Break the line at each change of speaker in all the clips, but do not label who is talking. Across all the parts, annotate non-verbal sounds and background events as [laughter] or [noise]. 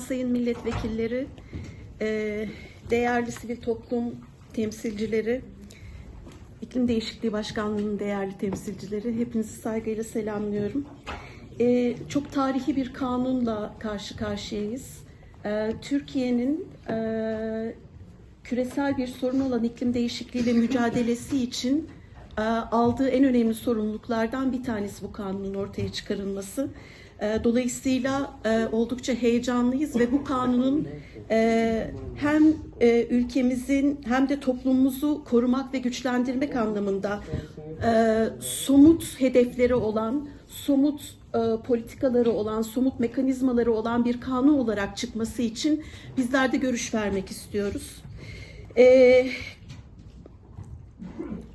Sayın milletvekilleri, e, değerli sivil toplum temsilcileri, İklim Değişikliği Başkanlığı'nın değerli temsilcileri, hepinizi saygıyla selamlıyorum. E, Çok tarihi bir kanunla karşı karşıyayız. E, Türkiye'nin küresel bir sorun olan iklim değişikliğiyle mücadelesi için aldığı en önemli sorumluluklardan bir tanesi bu kanunun ortaya çıkarılması. E, Dolayısıyla e, oldukça heyecanlıyız ve bu kanunun e, hem e, ülkemizin hem de toplumumuzu korumak ve güçlendirmek anlamında somut hedefleri olan, somut politikaları olan, somut mekanizmaları olan bir kanun olarak çıkması için bizler de görüş vermek istiyoruz.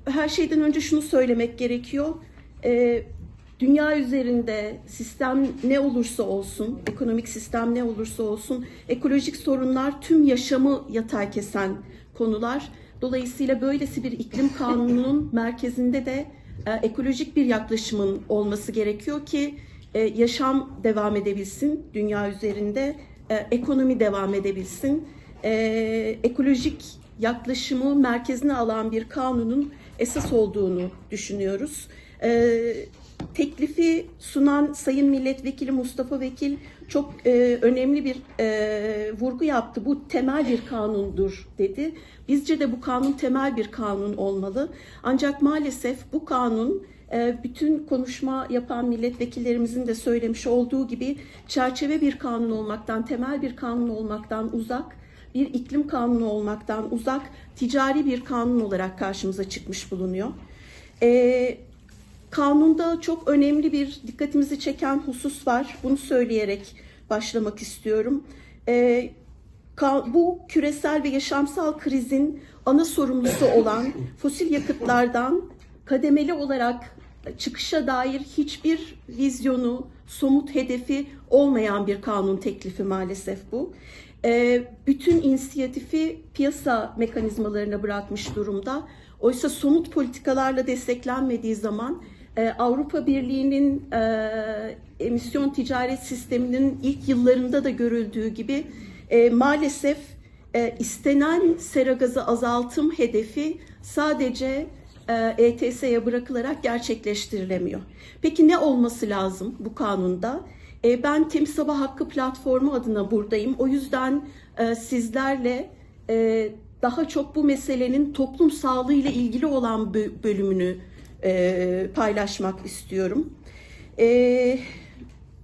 Her şeyden önce şunu söylemek gerekiyor. Dünya üzerinde sistem ne olursa olsun, ekonomik sistem ne olursa olsun, ekolojik sorunlar tüm yaşamı yatay kesen konular. Dolayısıyla böylesi bir iklim [laughs] kanununun merkezinde de e, ekolojik bir yaklaşımın olması gerekiyor ki e, yaşam devam edebilsin dünya üzerinde, e, ekonomi devam edebilsin. E, ekolojik yaklaşımı merkezine alan bir kanunun esas olduğunu düşünüyoruz. Ee, teklifi sunan Sayın Milletvekili Mustafa Vekil çok e, önemli bir e, vurgu yaptı. Bu temel bir kanundur dedi. Bizce de bu kanun temel bir kanun olmalı. Ancak maalesef bu kanun e, bütün konuşma yapan milletvekillerimizin de söylemiş olduğu gibi çerçeve bir kanun olmaktan, temel bir kanun olmaktan uzak bir iklim kanunu olmaktan uzak ticari bir kanun olarak karşımıza çıkmış bulunuyor. Ee, kanunda çok önemli bir dikkatimizi çeken husus var. Bunu söyleyerek başlamak istiyorum. Ka- bu küresel ve yaşamsal krizin ana sorumlusu olan fosil yakıtlardan kademeli olarak çıkışa dair hiçbir vizyonu, somut hedefi olmayan bir kanun teklifi maalesef bu. Ee, bütün inisiyatifi piyasa mekanizmalarına bırakmış durumda. Oysa somut politikalarla desteklenmediği zaman e, Avrupa Birliği'nin e, emisyon ticaret sisteminin ilk yıllarında da görüldüğü gibi e, maalesef e, istenen sera gazı azaltım hedefi sadece ETS'ye bırakılarak gerçekleştirilemiyor. Peki ne olması lazım bu kanunda? Ben Temiz Hava Hakkı platformu adına buradayım. O yüzden sizlerle daha çok bu meselenin toplum sağlığı ile ilgili olan bö- bölümünü e, paylaşmak istiyorum. E,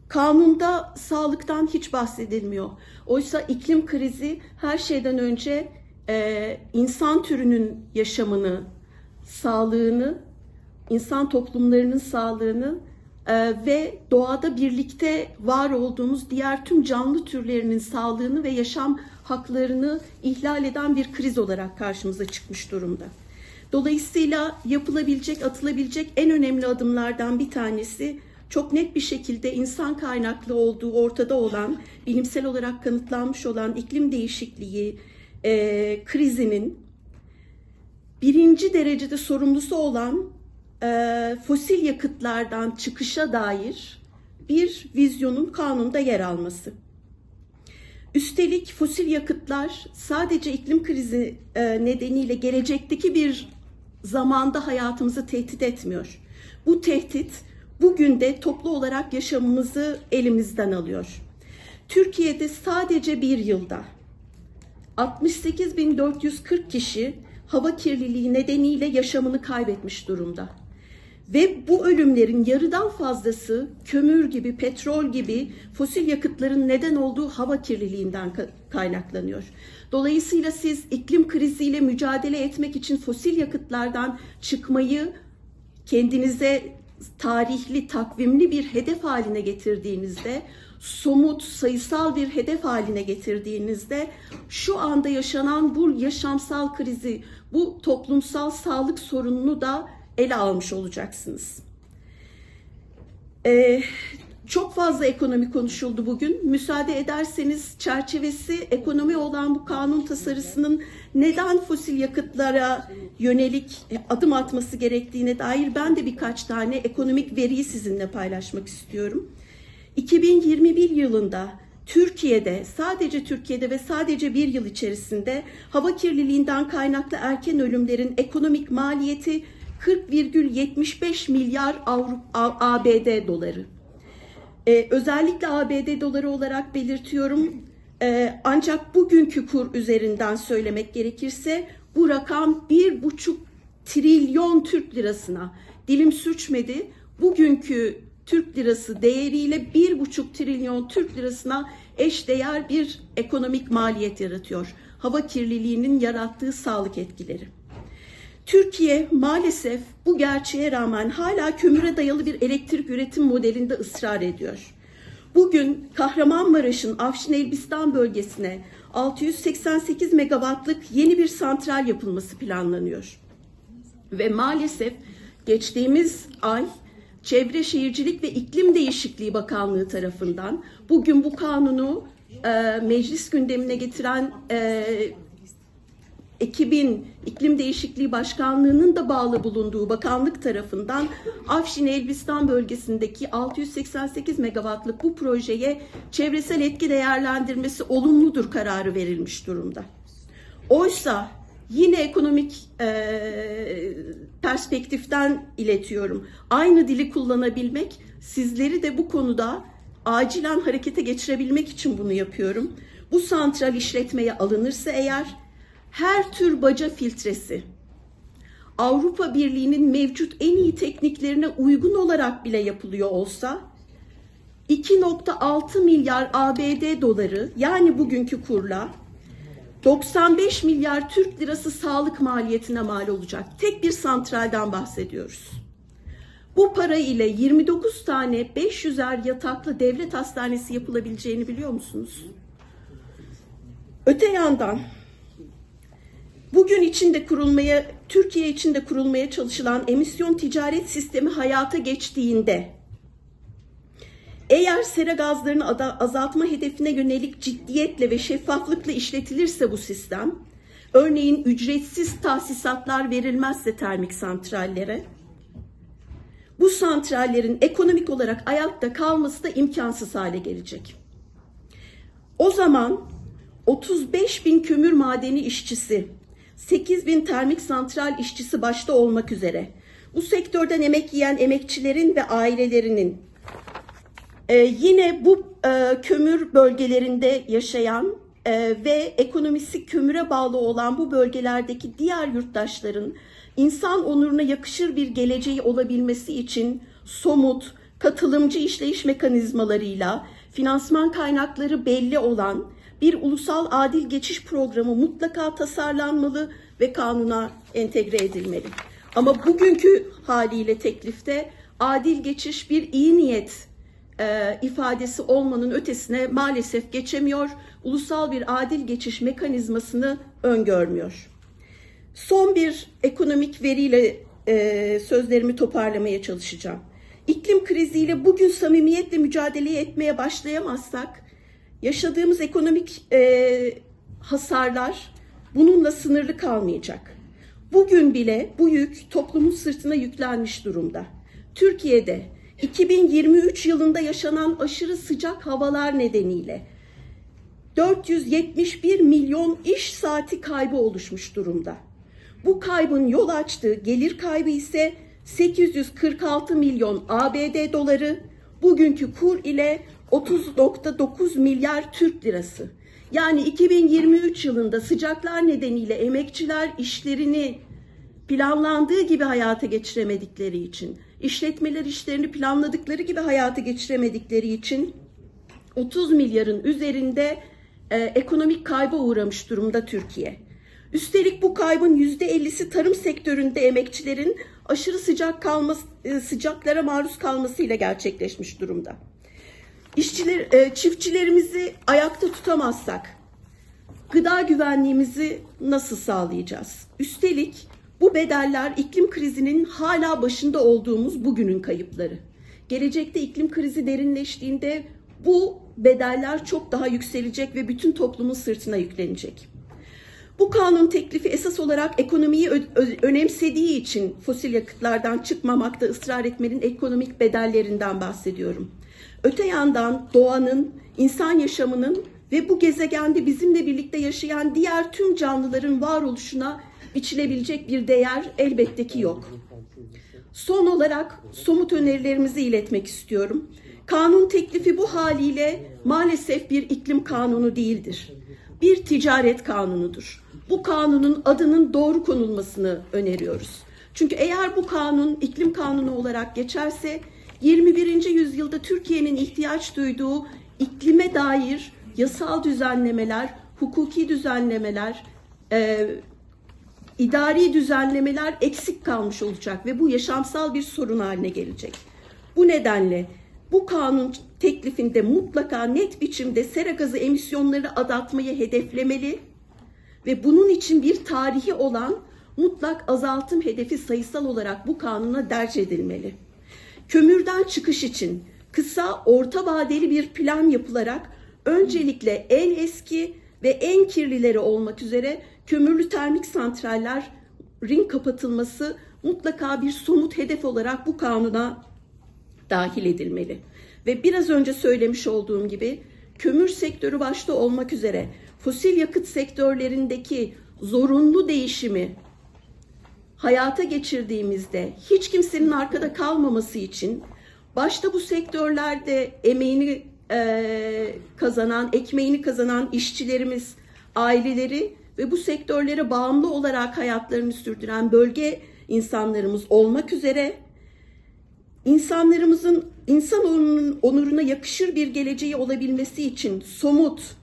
kanunda sağlıktan hiç bahsedilmiyor. Oysa iklim krizi her şeyden önce e, insan türünün yaşamını, sağlığını, insan toplumlarının sağlığını e, ve doğada birlikte var olduğumuz diğer tüm canlı türlerinin sağlığını ve yaşam haklarını ihlal eden bir kriz olarak karşımıza çıkmış durumda. Dolayısıyla yapılabilecek, atılabilecek en önemli adımlardan bir tanesi çok net bir şekilde insan kaynaklı olduğu ortada olan, bilimsel olarak kanıtlanmış olan iklim değişikliği e, krizinin birinci derecede sorumlusu olan e, fosil yakıtlardan çıkışa dair bir vizyonun kanunda yer alması. Üstelik fosil yakıtlar sadece iklim krizi e, nedeniyle gelecekteki bir zamanda hayatımızı tehdit etmiyor. Bu tehdit bugün de toplu olarak yaşamımızı elimizden alıyor. Türkiye'de sadece bir yılda 68.440 kişi hava kirliliği nedeniyle yaşamını kaybetmiş durumda. Ve bu ölümlerin yarıdan fazlası kömür gibi, petrol gibi fosil yakıtların neden olduğu hava kirliliğinden kaynaklanıyor. Dolayısıyla siz iklim kriziyle mücadele etmek için fosil yakıtlardan çıkmayı kendinize tarihli, takvimli bir hedef haline getirdiğinizde, somut, sayısal bir hedef haline getirdiğinizde şu anda yaşanan bu yaşamsal krizi, bu toplumsal sağlık sorununu da ele almış olacaksınız. Ee, çok fazla ekonomi konuşuldu bugün. Müsaade ederseniz çerçevesi ekonomi olan bu kanun tasarısının neden fosil yakıtlara yönelik adım atması gerektiğine dair ben de birkaç tane ekonomik veriyi sizinle paylaşmak istiyorum. 2021 yılında Türkiye'de sadece Türkiye'de ve sadece bir yıl içerisinde hava kirliliğinden kaynaklı erken ölümlerin ekonomik maliyeti 40,75 milyar Avrupa, ABD doları. Ee, özellikle ABD doları olarak belirtiyorum. Ee, ancak bugünkü kur üzerinden söylemek gerekirse bu rakam bir buçuk trilyon Türk lirasına dilim sürçmedi. Bugünkü Türk lirası değeriyle bir buçuk trilyon Türk lirasına eşdeğer bir ekonomik maliyet yaratıyor. Hava kirliliğinin yarattığı sağlık etkileri. Türkiye maalesef bu gerçeğe rağmen hala kömüre dayalı bir elektrik üretim modelinde ısrar ediyor. Bugün Kahramanmaraş'ın Afşin Elbistan bölgesine 688 megawattlık yeni bir santral yapılması planlanıyor. Ve maalesef geçtiğimiz ay Çevre Şehircilik ve İklim Değişikliği Bakanlığı tarafından bugün bu kanunu e, meclis gündemine getiren e, ekibin İklim Değişikliği Başkanlığı'nın da bağlı bulunduğu bakanlık tarafından Afşin Elbistan bölgesindeki 688 megawattlık bu projeye çevresel etki değerlendirmesi olumludur kararı verilmiş durumda. Oysa yine ekonomik e, perspektiften iletiyorum. Aynı dili kullanabilmek sizleri de bu konuda acilen harekete geçirebilmek için bunu yapıyorum. Bu santral işletmeye alınırsa eğer her tür baca filtresi Avrupa Birliği'nin mevcut en iyi tekniklerine uygun olarak bile yapılıyor olsa 2.6 milyar ABD doları yani bugünkü kurla 95 milyar Türk lirası sağlık maliyetine mal olacak. Tek bir santralden bahsediyoruz. Bu para ile 29 tane 500'er yataklı devlet hastanesi yapılabileceğini biliyor musunuz? Öte yandan bugün içinde kurulmaya, Türkiye içinde kurulmaya çalışılan emisyon ticaret sistemi hayata geçtiğinde eğer sera gazlarını azaltma hedefine yönelik ciddiyetle ve şeffaflıkla işletilirse bu sistem, örneğin ücretsiz tahsisatlar verilmezse termik santrallere, bu santrallerin ekonomik olarak ayakta kalması da imkansız hale gelecek. O zaman 35 bin kömür madeni işçisi, 8 bin termik santral işçisi başta olmak üzere. Bu sektörden emek yiyen emekçilerin ve ailelerinin ee, yine bu e, kömür bölgelerinde yaşayan e, ve ekonomisi kömüre bağlı olan bu bölgelerdeki diğer yurttaşların insan onuruna yakışır bir geleceği olabilmesi için somut, katılımcı işleyiş mekanizmalarıyla finansman kaynakları belli olan bir ulusal adil geçiş programı mutlaka tasarlanmalı ve kanuna entegre edilmeli. Ama bugünkü haliyle teklifte adil geçiş bir iyi niyet e, ifadesi olmanın ötesine maalesef geçemiyor. Ulusal bir adil geçiş mekanizmasını öngörmüyor. Son bir ekonomik veriyle e, sözlerimi toparlamaya çalışacağım. İklim kriziyle bugün samimiyetle mücadele etmeye başlayamazsak yaşadığımız ekonomik e, hasarlar bununla sınırlı kalmayacak. Bugün bile bu yük toplumun sırtına yüklenmiş durumda. Türkiye'de 2023 yılında yaşanan aşırı sıcak havalar nedeniyle 471 milyon iş saati kaybı oluşmuş durumda. Bu kaybın yol açtığı gelir kaybı ise 846 milyon ABD doları, bugünkü kur ile 30.9 milyar Türk lirası. Yani 2023 yılında sıcaklar nedeniyle emekçiler işlerini planlandığı gibi hayata geçiremedikleri için işletmeler işlerini planladıkları gibi hayata geçiremedikleri için 30 milyarın üzerinde e, ekonomik kayba uğramış durumda Türkiye. Üstelik bu kaybın %50'si tarım sektöründe emekçilerin aşırı sıcak kalması, e, sıcaklara maruz kalmasıyla gerçekleşmiş durumda. İşçiler, e, çiftçilerimizi ayakta tutamazsak gıda güvenliğimizi nasıl sağlayacağız? Üstelik bu bedeller iklim krizinin hala başında olduğumuz bugünün kayıpları. Gelecekte iklim krizi derinleştiğinde bu bedeller çok daha yükselecek ve bütün toplumun sırtına yüklenecek. Bu kanun teklifi esas olarak ekonomiyi önemsediği için fosil yakıtlardan çıkmamakta ısrar etmenin ekonomik bedellerinden bahsediyorum. Öte yandan doğanın, insan yaşamının ve bu gezegende bizimle birlikte yaşayan diğer tüm canlıların varoluşuna biçilebilecek bir değer elbette ki yok. Son olarak somut önerilerimizi iletmek istiyorum. Kanun teklifi bu haliyle maalesef bir iklim kanunu değildir. Bir ticaret kanunudur. Bu kanunun adının doğru konulmasını öneriyoruz. Çünkü eğer bu kanun iklim kanunu olarak geçerse 21. yüzyılda Türkiye'nin ihtiyaç duyduğu iklime dair yasal düzenlemeler, hukuki düzenlemeler, e, idari düzenlemeler eksik kalmış olacak ve bu yaşamsal bir sorun haline gelecek. Bu nedenle bu kanun teklifinde mutlaka net biçimde sera gazı emisyonları azaltmayı hedeflemeli ve bunun için bir tarihi olan mutlak azaltım hedefi sayısal olarak bu kanuna derc edilmeli. Kömürden çıkış için kısa, orta vadeli bir plan yapılarak öncelikle en eski ve en kirlileri olmak üzere kömürlü termik santrallerin kapatılması mutlaka bir somut hedef olarak bu kanuna dahil edilmeli. Ve biraz önce söylemiş olduğum gibi kömür sektörü başta olmak üzere fosil yakıt sektörlerindeki zorunlu değişimi hayata geçirdiğimizde hiç kimsenin arkada kalmaması için başta bu sektörlerde emeğini e, kazanan, ekmeğini kazanan işçilerimiz, aileleri ve bu sektörlere bağımlı olarak hayatlarını sürdüren bölge insanlarımız olmak üzere insanlarımızın insan onuruna yakışır bir geleceği olabilmesi için somut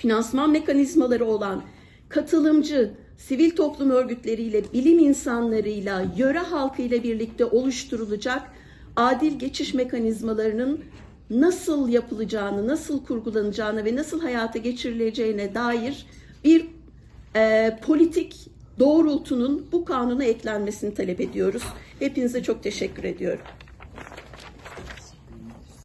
finansman mekanizmaları olan katılımcı sivil toplum örgütleriyle, bilim insanlarıyla, yöre halkıyla birlikte oluşturulacak adil geçiş mekanizmalarının nasıl yapılacağını, nasıl kurgulanacağını ve nasıl hayata geçirileceğine dair bir e, politik doğrultunun bu kanuna eklenmesini talep ediyoruz. Hepinize çok teşekkür ediyorum.